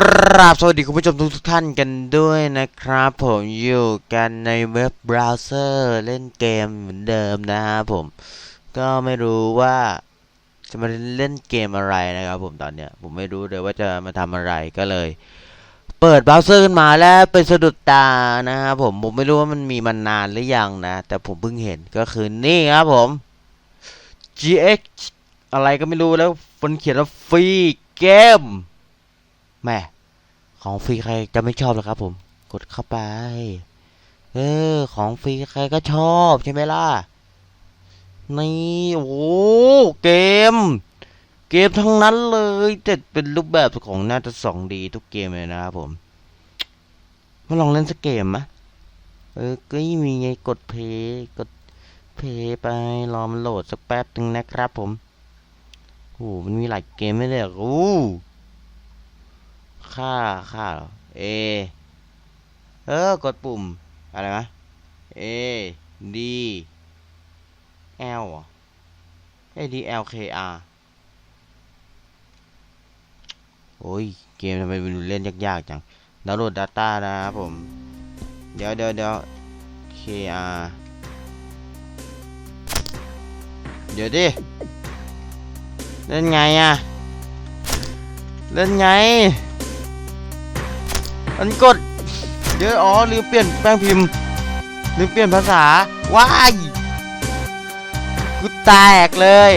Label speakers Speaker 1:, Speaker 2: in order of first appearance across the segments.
Speaker 1: กราบสวัสดีคุณผู้ชมทุกท่านกันด้วยนะครับ ผมอยู่กันในเว็บเบราว์เซอร์เล่นเกมเหมือนเดิมนะฮะผมก็ไม่รู้ว่าจะมาเล่นเกมอะไรนะครับผมตอนเนี้ยผมไม่รู้เลยว่าจะมาทำอะไรก็เลย เปิดเบราว์เซอร์ขึ้นมาแล้วเป็นสะดุดตานะครับผมผมไม่รู้ว่ามันมีมานานหรือยังนะ แต่ผมเพิ่งเห็นก็คือนี่ครับผม GX อะไรก็ไม่รู้แล้วมันเขียนว่าฟรีเกม แม่ของฟรีใครจะไม่ชอบหรอครับ ผม กดเข้าไป เออ ของฟรีใครก็ชอบใช่ไหมล่ะ นี่โอ้เกม เกมทั้งนั้นเลยแต่เป็นรูปแบบของน่าจะสองดีทุกเกมเลยนะครับผมมาลองเล่นสักเกมมะเออก็มีไงกดเพย์กดเพย์ไปรอมันโหลดสักแป๊บหนึ่งนะครับผมโอ้มันมีหลายเกมไม่ได้หรอกโอ้ ค่าค่าเหรอ A เออกดปุ่ม อะไรนะ A D L เหรอ A D L K R โอ้ย เกมทำไมมันเล่นยากๆจังดาวน์โหลด Data นะครับผม เดี๋ยวเดี๋ยวเดี๋ยว K R เดี๋ยวดิ เล่นไงอะเล่นไง มันกดเดี๋ยวอ๋อลืมเปลี่ยนแป้งพิมพ์ลืมเปลี่ยนภาษาว้ายกูแตกเลย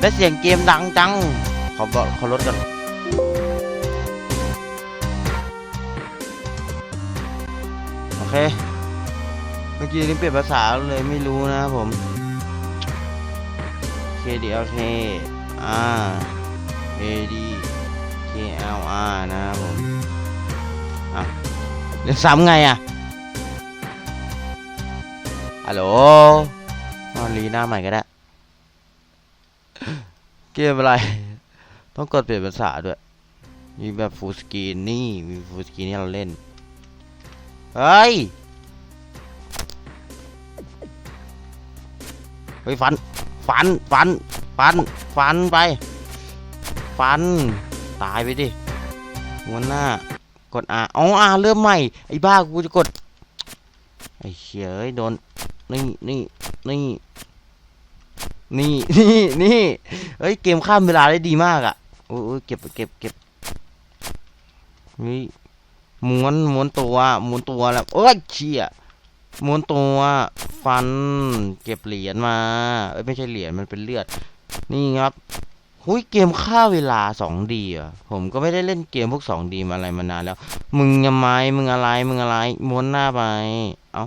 Speaker 1: และเสียงเกมดังจังขอบอกขอลดกันโอเคเมื่อกี้ลืมเปลี่ยนภาษาเลยไม่รู้นะครับผม KDLK R AD KLR นะครับผม เรียนซ้ำไงอะฮัลโหลรีหน้าใหม่ก็ได้ เกมอะไร ต้องกดเปลี่ยนภาษาด้วย มีแบบฟูสกีนนี่ มีฟูสกีนี่เราเล่น เฮ้ย เฮ้ย ฟัน ฟัน ฟัน ฟัน ฟันไป ฟัน ตายไปดิหัวหน้า กด R อ๋อ R เริ่มใหม่ ไอ้บ้า กูจะกด ไอ้เฉยโดน นี่นี่นี่ นี่นี่นี่เฮ้ย เกมข้ามเวลาได้ดีมากอะ่ะ โอ้ยเก็บเก็บเก็บนี่ม้วนม้วนตัวม้วนตัวแล้วเอ้ยเชี่ยม้วนตัวฟัน เก็บเหรียญมา เอ้ยไม่ใช่เหรียญมันเป็นเลือด นี่ครับ หุยเกมฆ่าเวลา 2D อะ ผมก็ไม่ได้เล่นเกมพวก 2D มาอะไรมานานแล้ว มึงยังไงมึงอะไร มึงอะไร ม้วนหน้าไป เอ้า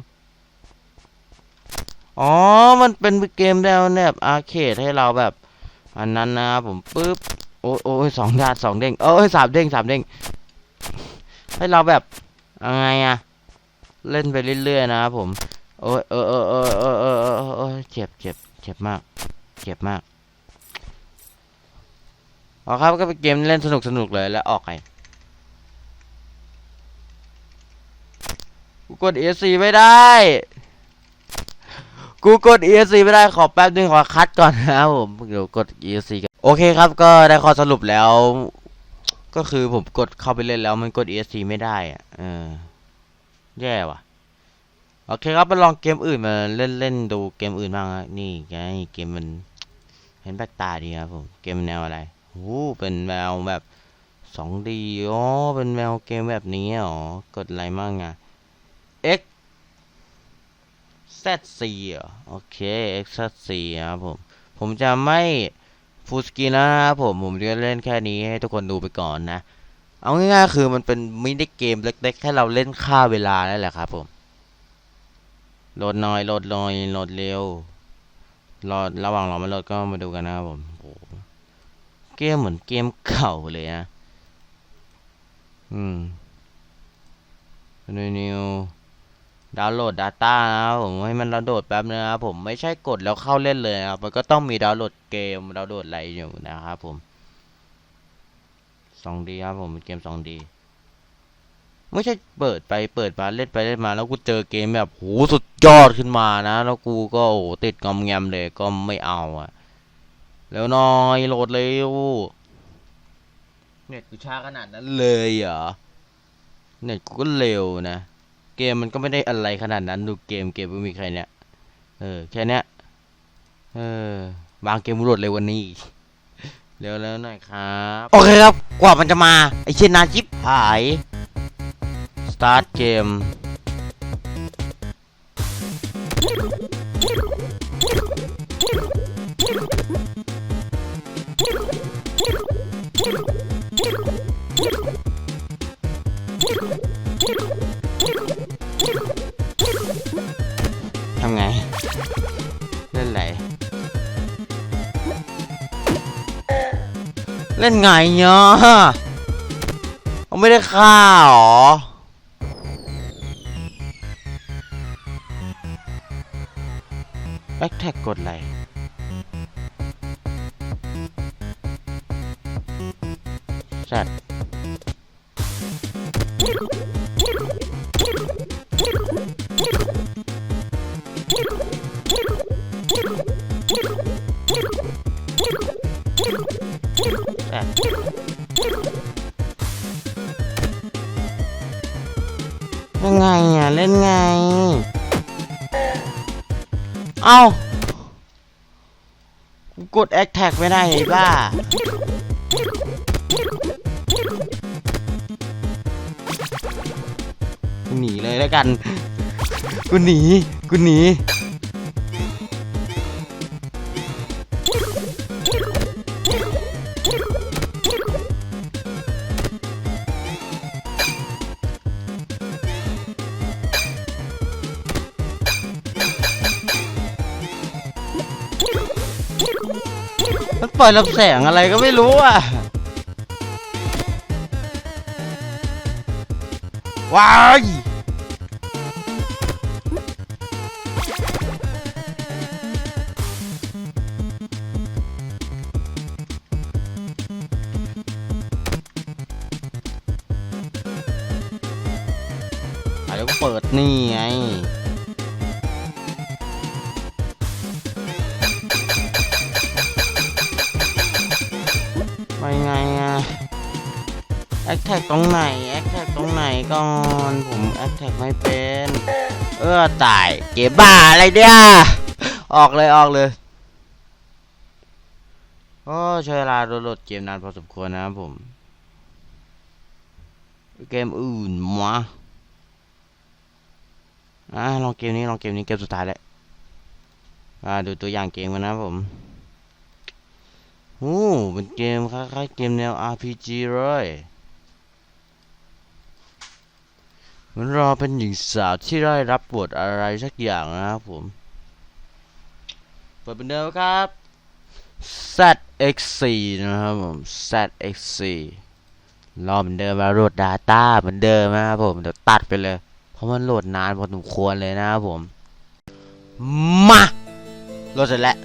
Speaker 1: อ๋อ มันเป็นเกมแนวแบบอาร์เคดให้เราแบบ อันนั้นนะครับผมปึ๊บ โอ้ยโอ้สองดาดสองเด้ง เอ้ยสามเด้งสามเด้ง ให้เราแบบยังไงอะเล่นไปเรื่อยๆนะครับผม โอ้ยเออเออเออเออเออเออเออเจ็บเจ็บเจ็บมาก เจ็บมาก อ๋อครับก็เป็นเกมเล่นสนุกสนุกเลยแล้วออกไงกูกด ESC ไม่ได้ กูกด ESC ไม่ได้ขอแป๊บนึงขอคัดก่อนนะครับผมเดี๋ยวกด ESC กันโอเคครับก็ได้ข้อสรุปแล้ว ก็คือผมกดเข้าไปเล่นแล้วมันกด ESC ไม่ได้อะเออแย่ว่ะโอเคครับไปลองเกมอื่นมาเล่นเล่นดูเกมอื่นบ้างนะนี่ไงเกมมัน เห็นแปลกตาดีครับผมเกมแนวอะไร โอ้เป็นแมวแบบสองดีอ๋อ เป็นแมวเกมแบบนี้อ๋อกดอะไรมั่งอะ X ZC เหรอโอเค X ZC ครับผม ผมจะไม่ฟูสกีนแล้วนะครับผม ผมจะเล่นแค่นี้ให้ทุกคนดูไปก่อนนะ เอาง่ายๆคือมันเป็นมินิเกมเล็กๆ ให้เราเล่นฆ่าเวลานั่นแหละครับผมโหลดน่อยโหลดหน่อยโหลดเร็วรอระหว่างรอมันโหลดก็มาดูกันนะครับผมโอ้โห เกมเหมือนเกมเก่าเลยนะอืมนิวนิวดาวน์โหลด Data นะครับผมให้มันดาวน์โหลดแป๊บนึงนะครับผมไม่ใช่กดแล้วเข้าเล่นเลยนะครับมันก็ต้องมีดาวน์โหลดเกมดาวน์โหลดอะไรอยู่นะครับผม 2D ครับผมเป็นเกม 2D ไม่ใช่เปิดไปเปิดมาเล่นไปเล่นมา แล้วกูเจอเกมแบบโหสุดยอดขึ้นมานะ แล้วกูก็โอ้ติดงอมแงมเลยก็ไม่เอาอะ แล้วหน้อยโหลดเร็วเน็ตกูช้าขนาดนั้นเลยเหรอเน็ตกูก็เร็วนะ เกมมันก็ไม่ได้อะไรขนาดนั้น ดูเกมเกมไม่มีใครเนี่ย เออแค่เนี้ยเออบางเกมรวดเร็ววันนี้อีกเร็วแล้วหน่อยครับ โอเคครับ กว่ามันจะมา ไอเชนนานชิปหาย สตาร์ทเกม ไงเนาะเขาไม่ได้ฆ่าหรอแบ็คแท็กกดอะไรสัตว์ สัตว์เล่นไงอะ เล่นไง เอ้า กูกดแอคแท็กไม่ได้ไอ้บ้า กูหนีเลยแล้วกัน กูหนี กูหนี ปล่อยลำแสงอะไรก็ไม่รู้อะ ว้ายอะเดี๋ยวก็เปิดนี่ไง แอคแท็กตรงไหนแอคแท็กตรงไหนก่อนผมแอคแท็กไม่เป็น เออตายเก็บบ้าอะไรเนี่ยออกเลยออกเลยโอ้ใช้เวลาโหลดเกมนานพอสมควรนะครับผม เกมอื่นมาอะลองเกมนี้ลองเกมนี้เกมสุดท้ายแหละอ่าดูตัวอย่างเกมกันนะผมโอ้เป็นเกมคล้ายๆเกมแนว RPG เลยเห มันรอเป็นหญิงสาวที่ได้รับบทอะไรสักอย่างนะครับผม เปิดเป็นเดิมครับ ZX4 นะครับผม ZX4 รอเหมือนเดิมมาโหลด Data เหมือนเดิมนะครับผม เดี๋ยวตัดไปเลย เพราะมันโหลดนานพอสมควรเลยนะครับผม มาโหลดเสร็จแล้ว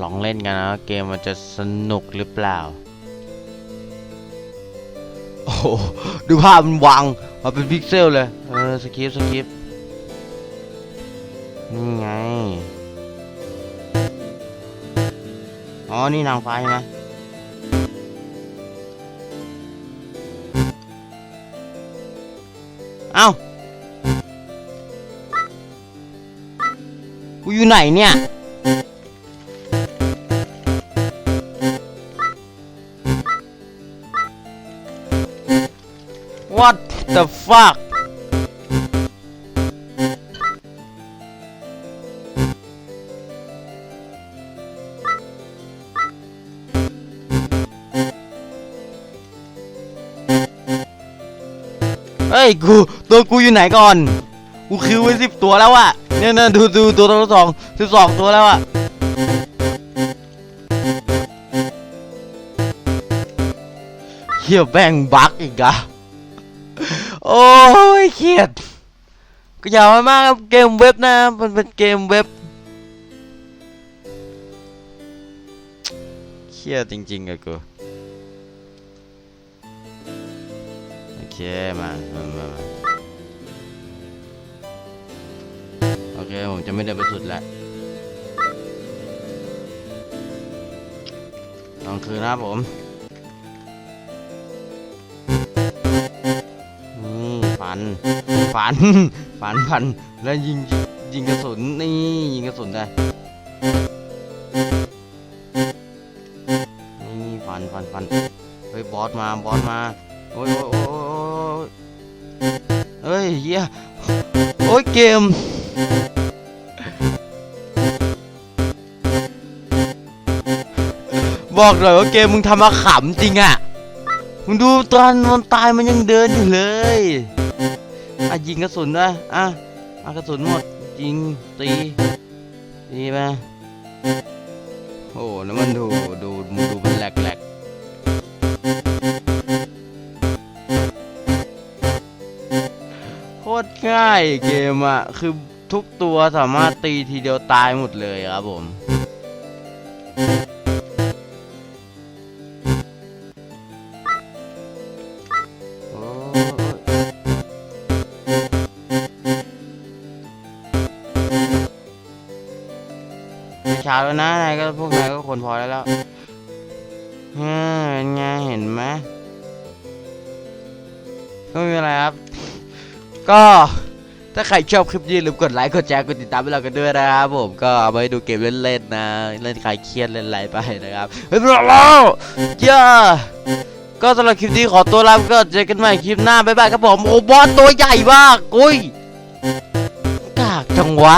Speaker 1: ลองเล่นกันนะ เกมมันจะสนุกหรือเปล่า ดูภาพมันวางมาเป็นพิกเซลเลย เออสคริปสคริปนี่ไง อ๋อ นี่นางฟ้าใช่ไหมเอ้า กูอยู่ไหนเนี่ย What the fuck เฮ้ยกูตัวกูอยู่ไหนก่อน กูคิวไว้สิบตัวแล้วอะเนี่ยเนี่ยดูดูตัวตัวสองสิบสองตัวแล้วอะเฮียแบงบักอีกอะ โอ้ยเครียดก็ยามามากครับเกมเว็บนะมันเป็นเกมเว็บเครียดจริงๆอะกูโอเคมามามาโอเคผมจะไม่เดินไปสุดแล้วตอนคืนนะครับผม นฟันฟันฟันแล้วยิงยิงกระสุนนี่ยิงกระสุนได้นี่ฟันฟันฟันเฮ้ยบอสมาบอสมาโอ้ยโอ้ยโอ้ยเฮ้ยเฮียโอ้ยเกมบอกเลยว่าเกมมึงทำมาขำจริงอะมึงดูตอนมันตายมันยังเดินอยู่เลย อะยิงกระสุนด้วยอะอะกระสุนหมดยิงตีตีไปโอ้แล้วมันดูดูมึงดูมันแหลกแหลกโคตรง่ายเกมอะคือทุกตัวสามารถตีทีเดียวตายหมดเลยครับผม เช้าแล้วนะนายก็พวกนายก็คนพอแล้วแล้วเฮ้ยเป็นไงเห็นไหมก็ไม่มีอะไรครับ ก็ถ้าใครชอบคลิปนี้ลืมกดไลค์กดแชร์กดติดตามให้เรากันด้วยนะครับผมก็เอาไปดูเกมเล่นๆนะ เล่นคลายเครียดเล่นอะไรไปนะครับเฮ้ยพวกเราเย้ก็สำหรับคลิปนี้ขอตัวลาไปก็เจอกันใหม่คลิปหน้าบ๊ายบายครับผมโอ้บอสตัวใหญ่มากอุ้ยกากจังวะ